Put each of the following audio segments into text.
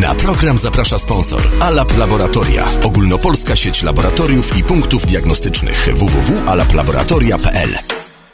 Na program zaprasza sponsor Alap Laboratoria. Ogólnopolska sieć laboratoriów i punktów diagnostycznych www.alaplaboratoria.pl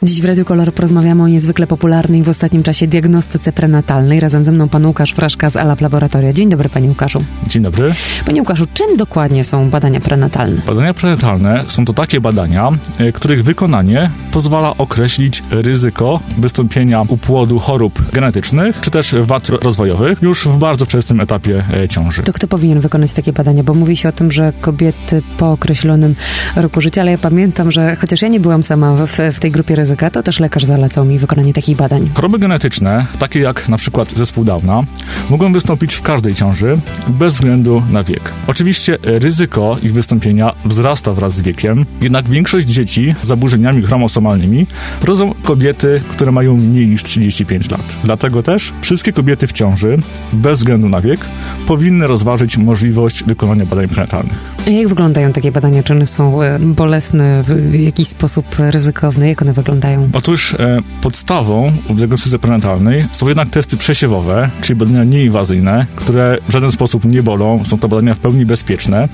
Dziś w Radiu Kolor porozmawiamy o niezwykle popularnej w ostatnim czasie diagnostyce prenatalnej. Razem ze mną pan Łukasz Fraszka z Alap Laboratoria. Dzień dobry, panie Łukaszu. Dzień dobry. Panie Łukaszu, czym dokładnie są badania prenatalne? Badania prenatalne są to takie badania, e, których wykonanie pozwala określić ryzyko wystąpienia u płodu chorób genetycznych czy też wad rozwojowych już w bardzo wczesnym etapie e, ciąży. To kto powinien wykonać takie badania? Bo mówi się o tym, że kobiety po określonym roku życia, ale ja pamiętam, że chociaż ja nie byłam sama w, w tej grupie ryzyka, to też lekarz zalecał mi wykonanie takich badań. Choroby genetyczne, takie jak na przykład zespół Downa, mogą wystąpić w każdej ciąży bez względu na wiek. Oczywiście ryzyko ich wystąpienia wzrasta wraz z wiekiem, jednak większość dzieci z zaburzeniami chromosomalnymi rodzą kobiety, które mają mniej niż 35 lat. Dlatego też wszystkie kobiety w ciąży, bez względu na wiek, powinny rozważyć możliwość wykonania badań prenatalnych. Jak wyglądają takie badania? Czy one są e, bolesne, w jakiś sposób ryzykowne? Jak one wyglądają? Otóż e, podstawą w diagnostyce prenatalnej są jednak testy przesiewowe, czyli badania nieinwazyjne, które w żaden sposób nie bolą, są to badania w pełni bezpieczne,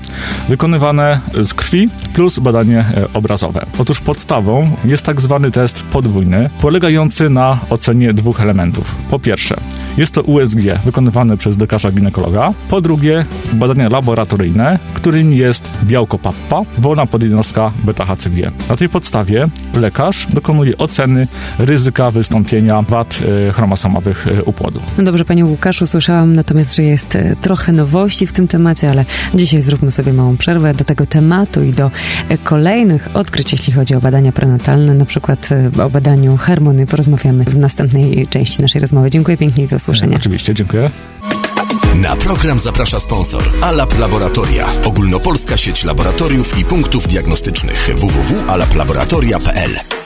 wykonywane z krwi plus badanie e, obrazowe. Otóż podstawą jest tak zwany test podwójny, polegający na ocenie dwóch elementów. Po pierwsze, jest to USG wykonywane przez lekarza ginekologa. Po drugie, badania laboratoryjne, którymi jest białko PAPPA, wolna podjednostka beta-HCG. Na tej podstawie lekarz dokonuje oceny ryzyka wystąpienia wad e, chromosomowych e, u płodu. No dobrze, panie Łukaszu, słyszałam natomiast, że jest e, trochę nowości w tym temacie, ale dzisiaj zróbmy sobie małą przerwę do tego tematu i do kolejnych odkryć, jeśli chodzi o badania prenatalne, na przykład o badaniu hormony. Porozmawiamy w następnej części naszej rozmowy. Dziękuję pięknie i do usłyszenia. Oczywiście, dziękuję. Na program zaprasza sponsor Alap Laboratoria. Ogólnopolska sieć laboratoriów i punktów diagnostycznych www.alaplaboratoria.pl